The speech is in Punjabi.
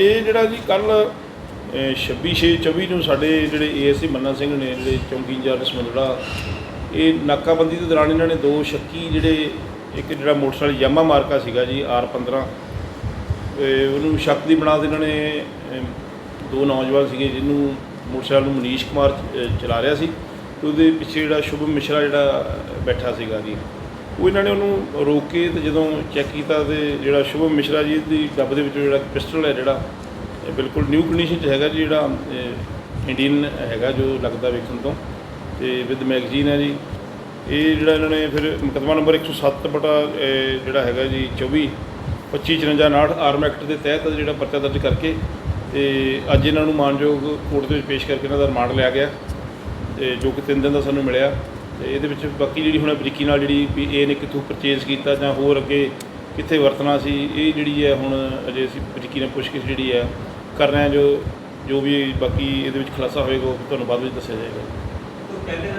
ਇਹ ਜਿਹੜਾ ਜੀ ਕੱਲ 26/6/24 ਨੂੰ ਸਾਡੇ ਜਿਹੜੇ ਏਐਸਸੀ ਮੰਨਾ ਸਿੰਘ ਨੇ, ਜਿਹੜੇ ਚੌਂਕੀ ਇੰਚਾਰਜ ਸਮੁੰਦੜਾ ਇਹ ਨਾਕਾਬੰਦੀ ਦੇ ਦੌਰਾਨ ਇਹਨਾਂ ਨੇ ਦੋ ਸ਼ੱਕੀ ਜਿਹੜੇ ਇੱਕ ਜਿਹੜਾ ਮੋਟਰਸਾਈਕਲ ਯਾਮਾ ਮਾਰਕਾ ਸੀਗਾ ਜੀ R15 ਤੇ ਉਹਨੂੰ ਸ਼ੱਕ ਦੀ ਬਣਾ ਕੇ ਇਹਨਾਂ ਨੇ ਦੋ ਨੌਜਵਾਨ ਸੀਗੇ ਜਿਹਨੂੰ ਮੋਟਰਸਾਈਕਲ ਨੂੰ ਮਨੀਸ਼ ਕੁਮਾਰ ਚਲਾ ਰਿਹਾ ਸੀ। ਤੇ ਉਹਦੇ ਪਿੱਛੇ ਜਿਹੜਾ ਸ਼ੁਭਮ ਮਿਸ਼ਰਾ ਜਿਹੜਾ ਬੈਠਾ ਸੀਗਾ ਜੀ। ਉਹ ਇਹਨਾਂ ਨੇ ਉਹਨੂੰ ਰੋਕ ਕੇ ਤੇ ਜਦੋਂ ਚੈੱਕ ਕੀਤਾ ਤੇ ਜਿਹੜਾ ਸ਼ੁਭਮ ਮਿਸ਼ਰਾ ਜੀ ਦੀ ਡੱਬ ਦੇ ਵਿੱਚੋਂ ਜਿਹੜਾ ਪਿਸਟਲ ਹੈ ਜਿਹੜਾ, ਇਹ ਬਿਲਕੁਲ ਨਿਊ ਕੰਡੀਸ਼ਨ 'ਚ ਹੈਗਾ ਜੀ ਜਿਹੜਾ ਇੰਡੀਅਨ ਹੈਗਾ ਜੋ ਲੱਗਦਾ ਵੇਖਣ ਤੋਂ ਤੇ ਵਿਦ ਮੈਗਜ਼ੀਨ ਹੈ ਜੀ। ਇਹ ਜਿਹੜਾ ਇਹਨਾਂ ਨੇ ਫਿਰ ਮੁਕੱਦਮਾ ਨੰਬਰ 107 ਬਟਾ ਜਿਹੜਾ ਹੈਗਾ ਜੀ 24 2554 ਆਰਮ ਐਕਟ ਦੇ ਤਹਿਤ ਜਿਹੜਾ ਪਰਚਾ ਦਰਜ ਕਰਕੇ ਤੇ ਅੱਜ ਇਹਨਾਂ ਨੂੰ ਮਾਨਯੋਗ ਕੋਰਟ ਦੇ ਵਿੱਚ ਪੇਸ਼ ਕਰਕੇ ਇਹਨਾਂ ਦਾ ਰਿਮਾਂਡ ਲਿਆ ਗਿਆ ਤੇ ਜੋ ਕਿ ਤਿੰਨ ਦਿਨ ਦਾ ਸਾਨੂੰ ਮਿਲਿਆ। ਤੇ ਇਹਦੇ ਵਿੱਚ ਬਾਕੀ ਜਿਹੜੀ ਹੁਣ ਬਰੀਕੀ ਨਾਲ ਜਿਹੜੀ ਵੀ ਇਹ ਨੇ ਕਿੱਥੋਂ ਪਰਚੇਜ਼ ਕੀਤਾ ਜਾਂ ਹੋਰ ਅੱਗੇ ਕਿੱਥੇ ਵਰਤਣਾ ਸੀ, ਇਹ ਜਿਹੜੀ ਹੈ ਹੁਣ ਅਜੇ ਅਸੀਂ ਬਰੀਕੀ ਨਾਲ ਪੁੱਛਗਿੱਛ ਜਿਹੜੀ ਹੈ ਕਰ ਰਹੇ ਹਾਂ ਜੋ ਜੋ ਵੀ ਬਾਕੀ ਇਹਦੇ ਵਿੱਚ ਖੁਲਾਸਾ ਹੋਏਗਾ ਉਹ ਤੁਹਾਨੂੰ ਬਾਅਦ ਵਿੱਚ ਦੱਸਿਆ ਜਾਏਗਾ।